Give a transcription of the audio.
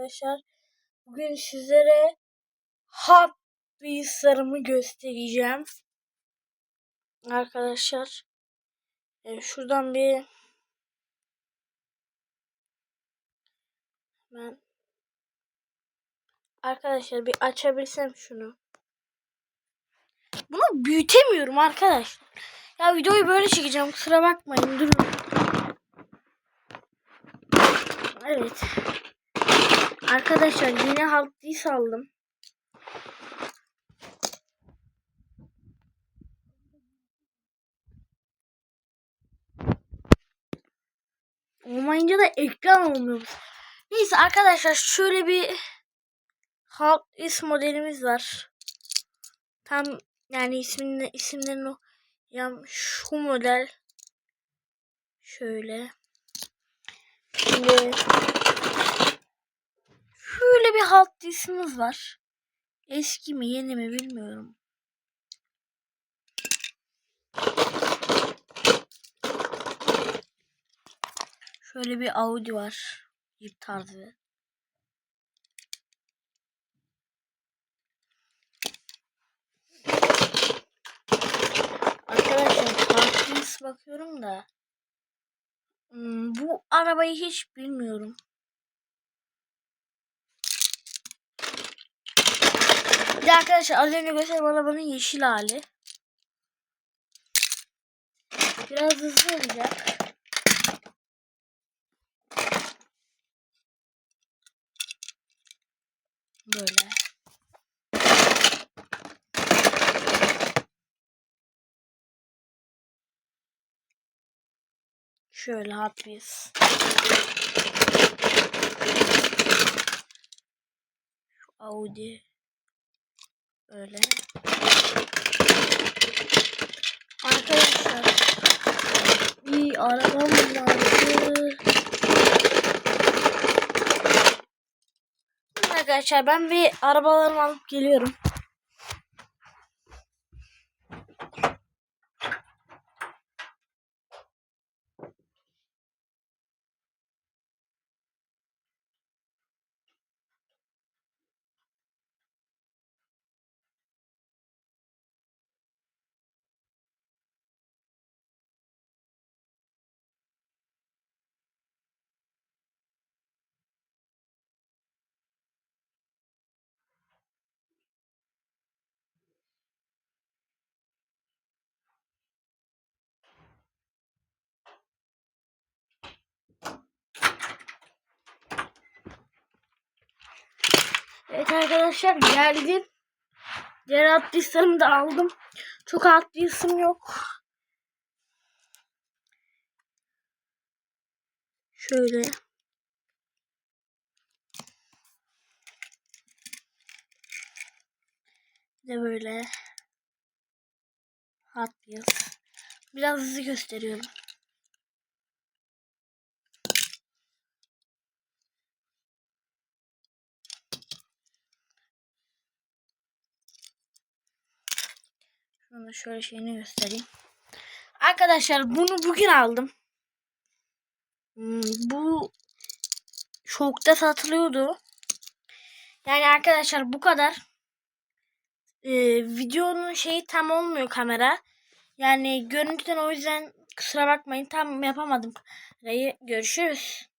arkadaşlar. Bugün sizlere Hot Wheels'larımı göstereceğim. Arkadaşlar. e, şuradan bir ben Arkadaşlar bir açabilsem şunu. Bunu büyütemiyorum arkadaşlar. Ya videoyu böyle çekeceğim. Kusura bakmayın. Durun. Evet. Arkadaşlar yine halk aldım. Olmayınca da ekran olmuyor. Neyse arkadaşlar şöyle bir Halk is modelimiz var. Tam yani ismini isimlerini o ya şu model şöyle şimdi halt ismimiz var. Eski mi yeni mi bilmiyorum. Şöyle bir Audi var. Jeep tarzı. Arkadaşlar Parkins bakıyorum da hmm, bu arabayı hiç bilmiyorum. De arkadaşlar az önce gösterdiğim arabanın yeşil hali. Biraz hızlı olacak. Böyle. Şöyle hapis. Audi. Böyle. Arkadaşlar. Bir arabam vardı. Arkadaşlar ben bir arabalarımı alıp geliyorum. Evet arkadaşlar geldim. Diğer atlıyslarımı da aldım. Çok atlıysım yok. Şöyle. De böyle. Hot Wheels. Biraz hızlı gösteriyorum. Da şöyle şeyini göstereyim. Arkadaşlar bunu bugün aldım. Hmm, bu şokta satılıyordu. Yani arkadaşlar bu kadar. Ee, videonun şeyi tam olmuyor kamera. Yani görüntüden o yüzden kusura bakmayın tam yapamadım. Görüşürüz.